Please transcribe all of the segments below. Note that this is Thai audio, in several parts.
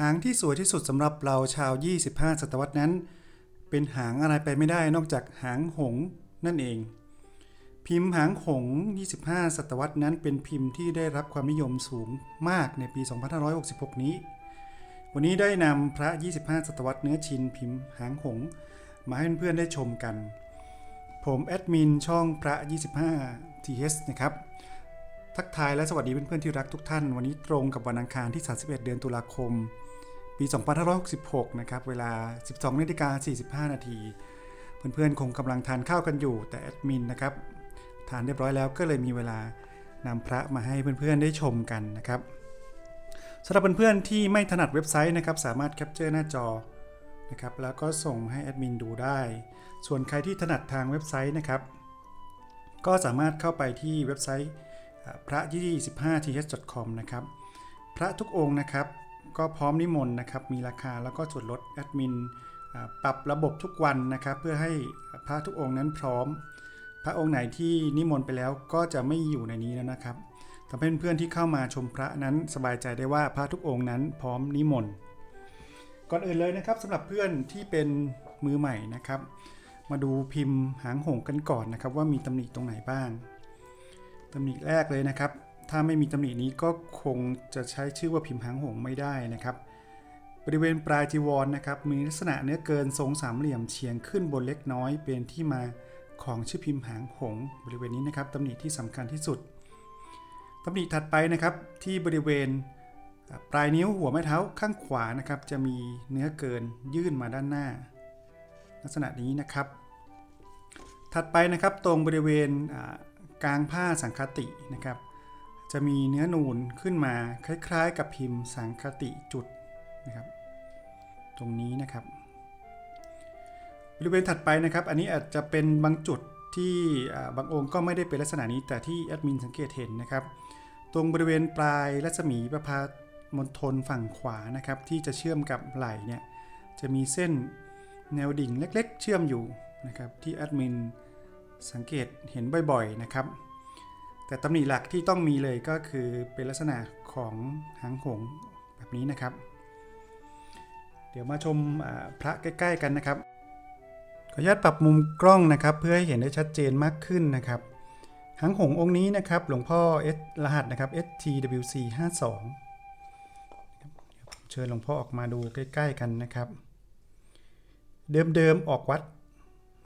หางที่สวยที่สุดสำหรับเราชาว 25 ศตวรรษนั้น เป็นหางอะไรไปไม่ได้นอกจากหางหงส์นั่นเอง พิมพ์หางหงส์25 ศตวรรษนั้น เป็นพิมพ์ที่ได้รับความนิยมสูงมากในปี 2566 นี้ วันนี้ได้นำพระ 25 ศตวรรษเนื้อชินพิมพ์หางหงส์มาให้เพื่อนๆได้ชมกัน ผมแอดมินช่องพระ 25 TH นะครับ ทักทายและสวัสดีเพื่อนๆที่รักทุกท่าน วันนี้ตรงกับวันอังคารที่ 31 เดือนตุลาคม ปี 2566 นะครับ เวลา 12นาฬิกา45 นาที เพื่อนๆ คงกำลังทานข้าวกันอยู่ แต่แอดมินนะครับ ทานเรียบร้อยแล้วก็เลยมีเวลานำพระมาให้เพื่อนๆ ได้ชมกันนะครับสำหรับเพื่อนๆ ที่ไม่ถนัดเว็บไซต์นะครับ สามารถแคปเจอร์หน้าจอนะครับ แล้วก็ส่งให้แอดมินดูได้ ส่วนใครที่ถนัดทางเว็บไซต์นะครับ ก็สามารถเข้าไปที่เว็บไซต์ พระ25 th.com นะครับ พระทุกองค์นะครับ ก็พร้อมนิมนต์นะครับ มีราคาแล้วก็ส่วนลดแอดมินปรับระบบทุกวันนะครับ เพื่อให้พระทุกองค์นั้นพร้อม พระองค์ไหนที่นิมนต์ไปแล้วก็จะไม่อยู่ในนี้แล้วนะครับทำให้เพื่อนๆที่เข้ามาชมพระนั้นสบายใจได้ว่าพระทุกองค์นั้นพร้อมนิมนต์ก่อนอื่นเลยนะครับสำหรับเพื่อนที่เป็นมือใหม่นะครับ มาดูพิมพ์หางหงกันก่อนนะครับ ว่ามีตำหนิตรงไหนบ้าง ตำหนิแรกเลยนะครับ ถ้าไม่มีตำหนินี้ก็คงจะใช้ชื่อว่าพิมพ์หางหงไม่ได้นะครับ บริเวณปลายจีวรนะครับ มีลักษณะเนื้อเกินทรงสามเหลี่ยมเฉียงขึ้นบนเล็กน้อยเป็นที่มาของชื่อพิมพ์หางหง บริเวณนี้นะครับตำหนิที่สำคัญที่สุดตำหนิถัดไปนะครับที่บริเวณปลายนิ้วหัวแม่เท้าข้างขวานะครับ จะมีเนื้อเกินยื่นมาด้านหน้า ลักษณะนี้นะครับ ถัดไปนะครับตรงบริเวณ กลางผ้าสังคตินะครับ จะมีเนื้อนูนขึ้นมาคล้ายๆ กับพิมพ์สังคติจุดนะครับ ตรงนี้นะครับ บริเวณถัดไปนะครับ อันนี้อาจจะเป็นบางจุดที่บางองค์ก็ไม่ได้เป็นลักษณะนี้แต่ที่แอดมินสังเกตเห็นนะครับ ตรงบริเวณปลายรัศมีประพามณฑลฝั่งขวานะครับ ที่จะเชื่อมกับไหล่เนี่ยจะมีเส้นแนวดิ่งเล็ก ๆ เชื่อมอยู่นะครับที่แอดมิน สังเกตเห็นบ่อยๆนะครับ แต่ตำหนิหลักที่ต้องมีเลยก็คือเป็นลักษณะของหางหงแบบนี้นะครับ เดี๋ยวมาชมพระใกล้ ๆ กันนะครับ ขออนุญาตปรับมุมกล้องนะครับ เพื่อให้เห็นได้ชัดเจนมากขึ้นนะครับหางหงองค์นี้นะครับ หลวงพ่อ S รหัสนะครับ STWC 52เชิญหลวงพ่อออกมาดูใกล้ ๆ กันนะครับ เดิมๆออกวัด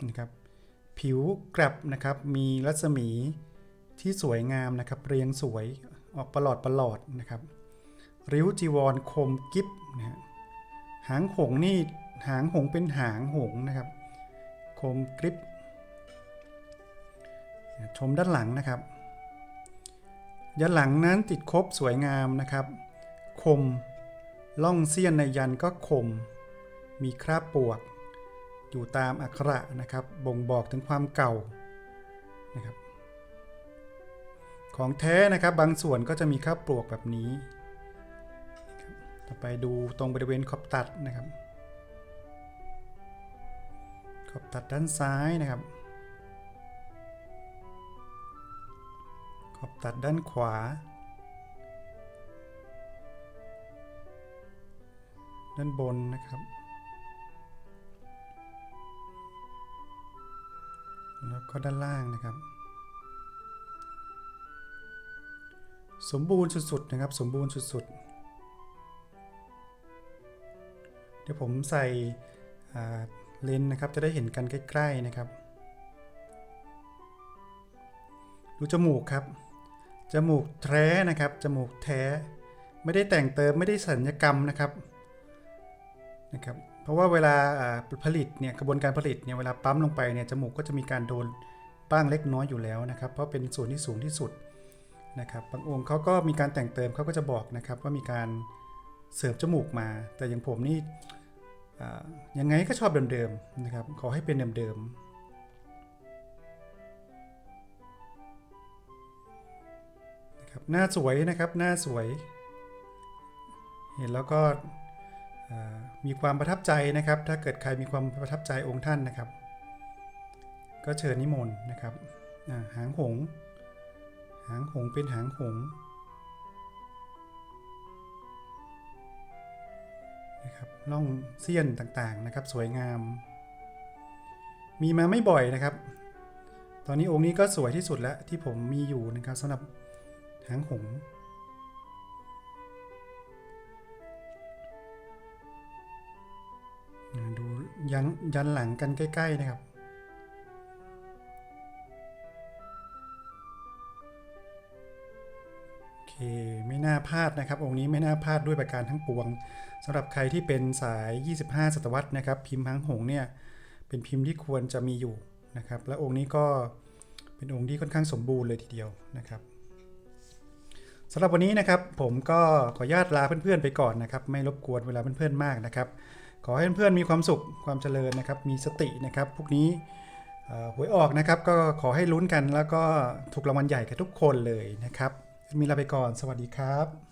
นะครับ ผิวกลับนะครับ มีรัศมีที่สวยงามนะครับ เรียงสวยออกประหลอดประหลอดนะครับ ริ้วจีวรคมกิฟนะฮะหางหงนี่หางหงเป็นหางหงนะครับ คมกริบชมด้านหลังนะครับยันหลังนั้นติดครบสวยงามนะครับ คมล่องเสี้ยนในยันก็คม มีคราบปวก อยู่ตามอักขระนะครับ บ่งบอกถึงความเก่านะครับ ของแท้นะครับบางส่วนก็จะมีคราปลวกแบบนี้นะครับต่อไปดูตรงบริเวณขอบตัดนะครับ ขอบตัดด้านซ้ายนะครับ ขอบตัดด้านขวา ด้านบนนะครับ ล้วก็ด้านล่างนะครับ สมบูรณ์สุดๆนะครับ สมบูรณ์สุดๆ เดี๋ยวผมใส่เลนส์นะครับจะได้เห็นกันใกล้ๆนะครับ ดูจมูกครับ จมูกแท้นะครับ จมูกแท้ ไม่ได้แต่งเติมไม่ได้สัญญกรรมนะครับนะครับ ราะว่าเวลาผลิตเนี่ยกระบวนการผลิตเนี่ยเวลาปั๊มลงไปเนี่ยจมูกก็จะมีการโดนบ้างเล็กน้อยอยู่แล้วนะครับ เพราะเป็นส่วนที่สูงที่สุดนะครับบางองค์เขาก็มีการแต่งเติมเขาก็จะบอกนะครับว่ามีการเสริมจมูกมา แต่อย่างผมนี่ยังไงก็ชอบเดิมๆนะครับขอให้เป็นเดิมๆครับหน้าสวยนะครับหน้าสวย เห็นแล้วก็ มีความประทับใจนะครับ ถ้าเกิดใครมีความประทับใจองค์ท่านนะครับ ก็เชิญนิมนต์นะครับหางหง หางหงเป็นหางหงนะครับล่องเสี้ยนต่างๆนะครับ สวยงาม มีมาไม่บ่อยนะครับ ตอนนี้องค์นี้ก็สวยที่สุดแล้วที่ผมมีอยู่นะครับสำหรับหางหง ยันยันหลังกันใกล้ ๆ นะครับ โอเค ไม่น่าพลาดนะครับ องค์นี้ไม่น่าพลาดด้วยประการทั้งปวงสำหรับใครที่เป็นสาย 25 ศตวรรษนะครับ พิมพ์หางหงเนี่ย เป็นพิมพ์ที่ควรจะมีอยู่นะครับ และองค์นี้ก็เป็นองค์ที่ค่อนข้างสมบูรณ์เลยทีเดียวนะครับสำหรับวันนี้นะครับผมก็ขออนุญาตลาเพื่อนๆไปก่อนนะครับ ไม่รบกวนเวลาเพื่อนๆมากนะครับ ขอให้เพื่อนๆมีความสุขความเจริญนะครับ มีสตินะครับพวกนี้หวยออกนะครับ ก็ขอให้ลุ้นกันแล้วก็ถูกรางวัลใหญ่กับทุกคนเลยนะครับ มีลาไปก่อน สวัสดีครับ